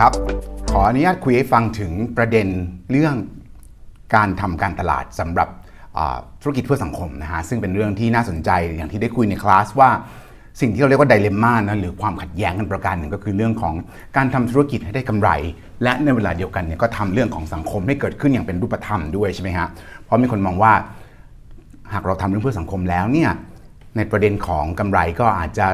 ครับ ขออนุญาตคุยให้ฟังถึงประเด็นเรื่องการทำการตลาดสำหรับธุรกิจเพื่อสังคมนะฮะซึ่งเป็นเรื่องที่น่าสนใจอย่างที่ได้คุยในคลาสว่าสิ่งที่เราเรียกว่าไดเลมม่านะหรือความขัดแย้งกันประการหนึ่งก็คือเรื่องของการทำธุรกิจให้ได้กำไร และในเวลาเดียวกันเนี่ยก็ทำเรื่องของสังคมให้เกิดขึ้นอย่างเป็นรูปธรรมด้วยใช่ไหมฮะเพราะมีคนมองว่า หากเราทำเรื่องเพื่อสังคมแล้วเนี่ยในประเด็นของกำไรก็อาจจะ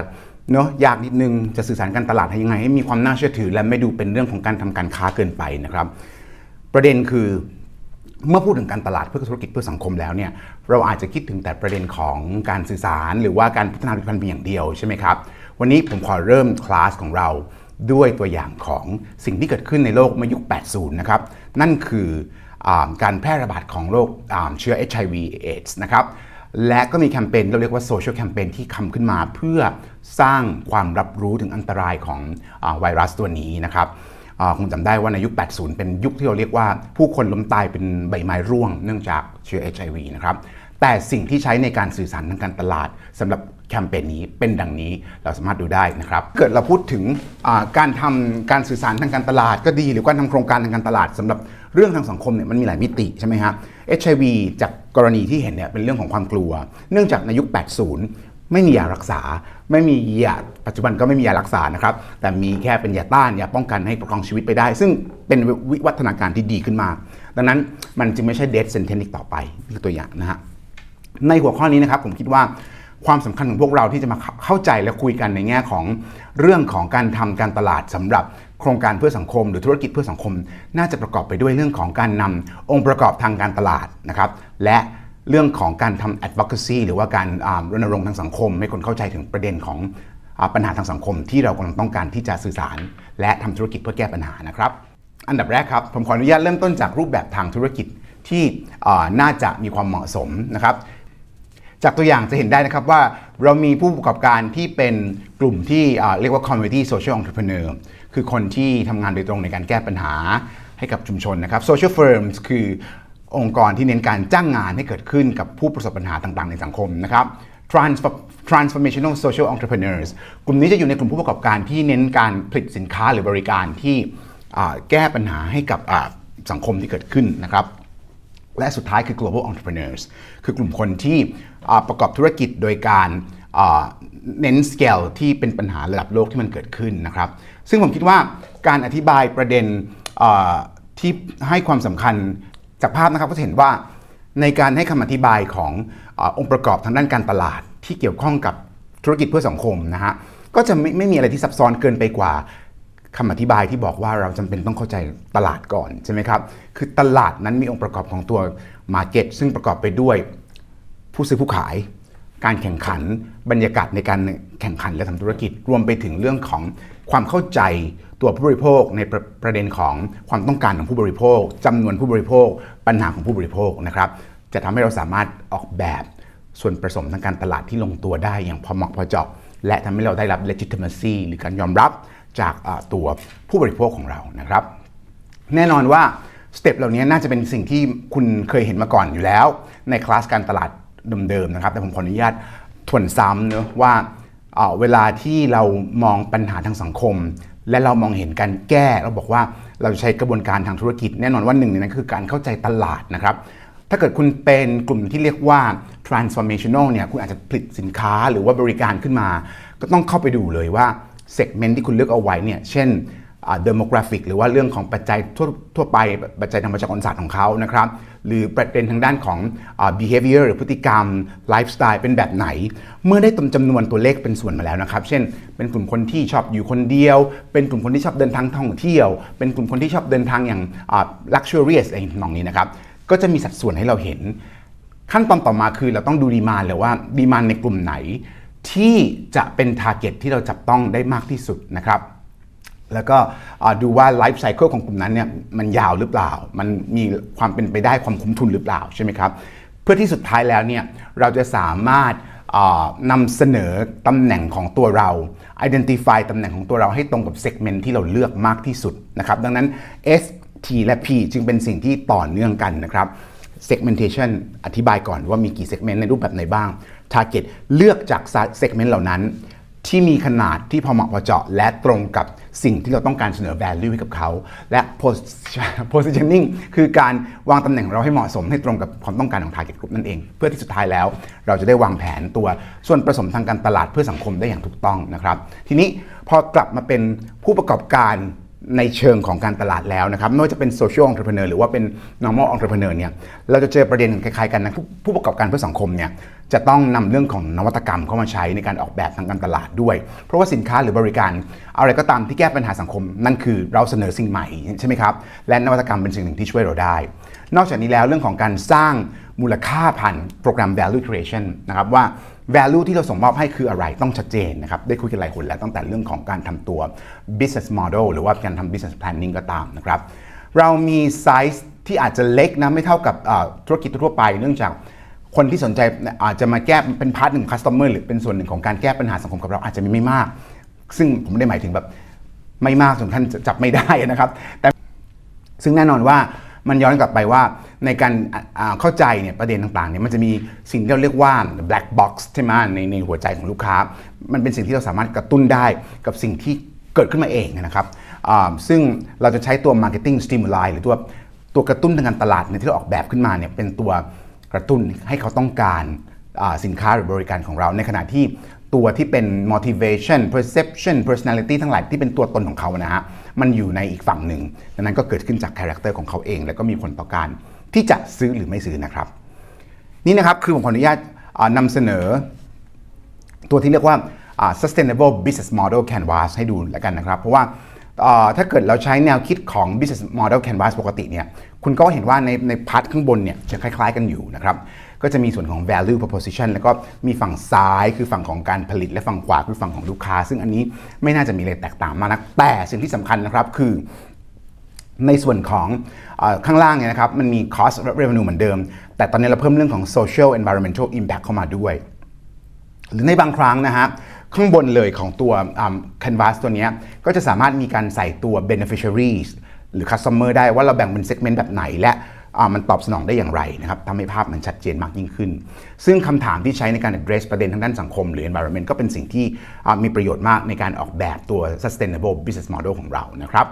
เนาะยากนิดนึงจะสื่อสารการตลาดให้ยังไง ให้มีความน่าเชื่อถือ และไม่ดูเป็นเรื่องของการทำการค้าเกินไปนะครับ ประเด็นคือเมื่อพูดถึงการตลาดเพื่อธุรกิจเพื่อสังคมแล้วเนี่ยเราอาจจะคิดถึงแต่ประเด็นของการสื่อสาร หรือว่าการพัฒนาผลิตภัณฑ์เพียงอย่างเดียวใช่ไหมครับวันนี้ผมขอเริ่มคลาสของเราด้วยตัวอย่างของสิ่งที่เกิดขึ้นในโลกเมื่อยุค 80 นะครับ นั่นคืออการแพร่ระบาดของโรคเชื้อ HIV AIDS นะครับ และก็มีแคมเปญเราเรียกว่าโซเชียลแคมเปญที่ทำขึ้นมาเพื่อสร้างความรับรู้ถึงอันตรายของอไวรัสตัวนี้นะครับคงจำได้ว่าในยุค 80 เป็นยุคที่เราเรียกว่าผู้คนล้มตายเป็นใบไม้ร่วงเนื่องจากเชื้อ HIV นะครับแต่สิ่งที่ใช้ในการสื่อสารทางการตลาดสำหรับแคมเปญนี้เป็นดังนี้เราสามารถดูได้นะครับ เกิดเราพูดถึงการทำการสื่อสารทางการตลาดก็ดี หรือการทำโครงการทางการตลาดสำหรับเรื่องทางสังคมเนี่ยมันมีหลายมิติใช่ไหมฮะ HIV จากกรณีที่เห็นเนี่ยเป็นเรื่องของความกลัว เนื่องจากในยุค 80 ไม่มียารักษา ไม่มียาปัจจุบันก็ไม่มียารักษานะครับ แต่มีแค่เป็นยาต้านยาป้องกันให้ประคองชีวิตไปได้ ซึ่งเป็นวิวัฒนาการที่ดีขึ้นมา ดังนั้นมันจึงไม่ใช่ death sentence อีกต่อไปนี่ตัวอย่างนะฮะในหัวข้อนี้นะครับผมคิดว่าความสำคัญของพวกเราที่จะมาเข้าใจและคุยกันในแง่ของเรื่องของการทำการตลาดสำหรับ โครงการเพื่อสังคม หรือธุรกิจเพื่อสังคม น่าจะประกอบไปด้วยเรื่องของการนำองค์ประกอบทางการตลาดนะครับและเรื่องของการทำ advocacy หรือว่าการรณรงค์ทางสังคม ให้คนเข้าใจถึงประเด็นของอปัญหาทางสังคม ที่เรากำลังต้องการที่จะสื่อสาร และทำธุรกิจเพื่อแก้ปัญหานะครับ อันดับแรกครับ ผมขออนุญาตเริ่มต้นจากรูปแบบทางธุรกิจที่น่าจะมีความเหมาะสมนะครับ จากตัวอย่างจะเห็นได้นะครับว่าเรามีผู้ประกอบการที่เป็นกลุ่มที่เรียกว่า community social entrepreneur คือคนที่ทำงานโดยตรงในการแก้ปัญหาให้กับชุมชนนะครับ social firms คือองค์กรที่เน้นการจ้างงานให้เกิดขึ้นกับผู้ประสบปัญหาต่างๆ ในสังคมนะครับ transformational social entrepreneurs กลุ่มนี้จะอยู่ในกลุ่มผู้ประกอบการที่เน้นการผลิตสินค้าหรือบริการที่แก้ปัญหาให้กับสังคมที่เกิดขึ้นนะครับ และสุดท้ายคือ global entrepreneurs คือกลุ่มคนที่ประกอบธุรกิจโดยการเน้น scale ที่เป็นปัญหาระดับโลกที่มันเกิดขึ้นนะครับ ซึ่งผมคิดว่าการอธิบายประเด็นที่ให้ความสำคัญจากภาพนะครับก็จะเห็นว่าในการให้คำอธิบายของอองค์ประกอบทางด้านการตลาดที่เกี่ยวข้องกับธุรกิจเพื่อสังคมนะฮะก็จะไม่ไม่มีอะไรที่ซับซ้อนเกินไปกว่า คำอธิบายที่บอกว่าเราจำเป็นต้องเข้าใจตลาดก่อนใช่ไหมครับ คือตลาดนั้นมีองค์ประกอบของตัว Market ซึ่งประกอบไปด้วยผู้ซื้อผู้ขาย การแข่งขัน บรรยากาศในการแข่งขันและทำธุรกิจ รวมไปถึงเรื่องของความเข้าใจตัวผู้บริโภคในประประเด็นของความต้องการของผู้บริโภคจำนวนผู้บริโภค ปัญหาของผู้บริโภคนะครับ จะทำให้เราสามารถออกแบบส่วนผสมทางการตลาดที่ลงตัวได้อย่างพอเหมาะพอเจาะและทำให้เราได้รับ legitimacy หรือการยอมรับ จากตัวผู้บริโภคของเรานะครับ แน่นอนว่าสเต็ปเหล่านี้น่าจะเป็นสิ่งที่คุณเคยเห็นมาก่อนอยู่แล้ว ในคลาสการตลาดเดิมๆนะครับ แต่ผมขออนุญาตทวนซ้ำเนะว่าเอ่อเวลาที่เรามองปัญหาทางสังคม และเรามองเห็นการแก้เราบอกว่าเราใช้กระบวนการทางธุรกิจ แน่นอนว่าหนึ่งในนั้นคือการเข้าใจตลาดนะครับถ้าเกิดคุณเป็นกลุ่มที่เรียกว่า transformational เนี่ยคุณอาจจะผลิตสินค้าหรือว่าบริการขึ้นมา ก็ต้องเข้าไปดูเลยว่า segment ที่คุณเลือกเอาไว้เนี่ยเช่นเดโมกราฟิกหรือว่าเรื่องของปัจจัยทั่วทั่วไปปัจจัยทางประชากรศาสตร์ของเขานะครับ หรือประเด็นทางด้านของ behavior หรือพฤติกรรมไลฟ์สไตล์เป็นแบบไหน เมื่อได้ตจำนวนตัวเลขเป็นส่วนมาแล้วนะครับ เช่น เป็นกลุ่มคนที่ชอบอยู่คนเดียว เป็นกลุ่มคนที่ชอบเดินทางท่องเที่ยว เป็นกลุ่มคนที่ชอบเดินทางอย่าง luxurious อะไรทำนองนี้นะครับ ก็จะมีสัดส่วนให้เราเห็น ขั้นตอนต่อมาคือเราต้องดูดีมานเลยว่าดีมานในกลุ่มไหน ที่จะเป็นทาร์เก็ตที่เราจับต้องได้มากที่สุดนะครับแล้วก็ดูว่าไลฟ์ไซเคิลของกลุ่มนั้นเนี่ยมันยาวหรือเปล่า มันมีความเป็นไปได้ความคุ้มทุนหรือเปล่าใช่ไหมครับ เพื่อที่สุดท้ายแล้วเนี่ยเราจะสามารถนำเสนอตำแหน่งของตัวเรา identify ตำแหน่งของตัวเราให้ตรงกับ segment ที่เราเลือกมากที่สุดนะครับ ดังนั้น S T และ P จึงเป็นสิ่งที่ต่อเนื่องกันนะครับ segmentation อธิบายก่อนว่ามีกี่ segment ในรูปแบบไหนบ้าง target เลือกจาก segment เหล่านั้น ที่มีขนาดที่พอเหมาะพอเจาะ และตรงกับสิ่งที่เราต้องการเสนอ value ให้กับเขา และ pos- positioning คือการวางตำแหน่งเราให้เหมาะสมให้ตรงกับความต้องการของ target group นั่นเอง เพื่อที่สุดท้ายแล้ว เราจะได้วางแผนตัวส่วนผสมทางการตลาดเพื่อสังคมได้อย่างถูกต้องนะครับ ทีนี้พอกลับมาเป็นผู้ประกอบการ ในเชิงของการตลาดแล้วนะครับไม่ว่าจะเป็นโซเชียล n t r e p r e n e u r หรือว่าเป็น normal entrepreneur เนี่ยเราจะเจอประเด็นคล้ายๆกันนะผู้ผู้ประกอบการเพื่อสังคมเนี่ยจะต้องนำเรื่องของนวัตกรรมเข้ามาใช้ในการออกแบบทางการตลาดด้วย เพราะว่าสินค้าหรือบริการ อะไรก็ตามที่แก้ปัญหาสังคม นั่นคือเราเสนอสิ่งใหม่ใช่ไหมครับและนวัตกรรมเป็นสิ่งหนึ่งที่ช่วยเราได้ นอกจากนี้แล้วเรื่องของการสร้างมูลค่าผ่านโปรแกรม value creation นะครับว่า value ที่เราส่งมอบให้คืออะไรต้องชัดเจนนะครับ ได้คุยกันหลายคนแล้วตั้งแต่เรื่องของการทำตัว business model หรือว่าการทำ business planning ก็ตามนะครับ เรามีไซส์ที่อาจจะเล็กนะไม่เท่ากับธุรกิจทั่วไป เนื่องจากคนที่สนใจอาจจะมาแก้เป็นพาร์ทหนึ่ง customer หรือเป็นส่วนหนึ่งของการแก้ปัญหาสังคมกับเราอาจจะมีไม่มาก ซึ่งผมไม่ได้หมายถึงแบบไม่มากจนท่านจับไม่ได้นะครับ แต่ซึ่งแน่นอนว่ามันย้อนกลับไปว่า ในการเข้าใจเนี่ยประเด็นต่างๆเนี่ยมันจะมีสิ่งที่เราเรียกว่า black box ใช่ไหมในในหัวใจของลูกค้า มันเป็นสิ่งที่เราสามารถกระตุ้นได้กับสิ่งที่เกิดขึ้นมาเองนะครับซึ่งเราจะใช้ตัว marketing stimuli หรือตัวตัวกระตุ้นทางการตลาดเนี่ยที่เราออกแบบขึ้นมาเนี่ยเป็นตัวกระตุ้นให้เขาต้องการสินค้าหรือบริการของเรา ในขณะที่ตัวที่เป็น motivation perception personality ทั้งหลายที่เป็นตัวตนของเขานะฮะ มันอยู่ในอีกฝั่งหนึ่ง ดังนั้นก็เกิดขึ้นจากคาแรคเตอร์ของเขาเอง แล้วก็มีผลต่อการ ที่จะซื้อหรือไม่ซื้อนะครับ นี่นะครับคือผมขออนุญาตนำเสนอ ตัวที่เรียกว่า sustainable business model canvas ให้ดูแล้วกันนะครับ เพราะว่าถ้าเกิดเราใช้แนวคิดของ business model canvas ปกติเนี่ยคุณก็เห็นว่าในในพาร์ทข้างบนเนี่ยจะคล้ายๆกันอยู่นะครับก็จะมีส่วนของ value proposition แล้วก็มีฝั่งซ้ายคือฝั่งของการผลิตและฝั่งขวาคือฝั่งของลูกค้า ซึ่งอันนี้ไม่น่าจะมีอะไรแตกต่างมากนักแต่สิ่งที่สำคัญนะครับคือ ในส่วนของอข้างล่างเนี่ยนะครับมันมี cost revenue เหมือนเดิม แต่ตอนนี้เราเพิ่มเรื่องของ social environmental impact เข้ามาด้วย หรือในบางครั้งนะฮะข้างบนเลยของตัว canvas ตัวนี้ก็จะสามารถมีการใส่ตัว beneficiaries หรือ customer ได้ว่าเราแบ่งเป็น segment แบบไหนและมันตอบสนองได้อย่างไรนะครับทำให้ภาพมันชัดเจนมากยิ่งขึ้น ซึ่งคำถามที่ใช้ในการ address ประเด็นทางด้านสังคม หรือ environment ก็เป็นสิ่งที่มีประโยชน์มากในการออกแบบตัว sustainable business model ของเรานะครับ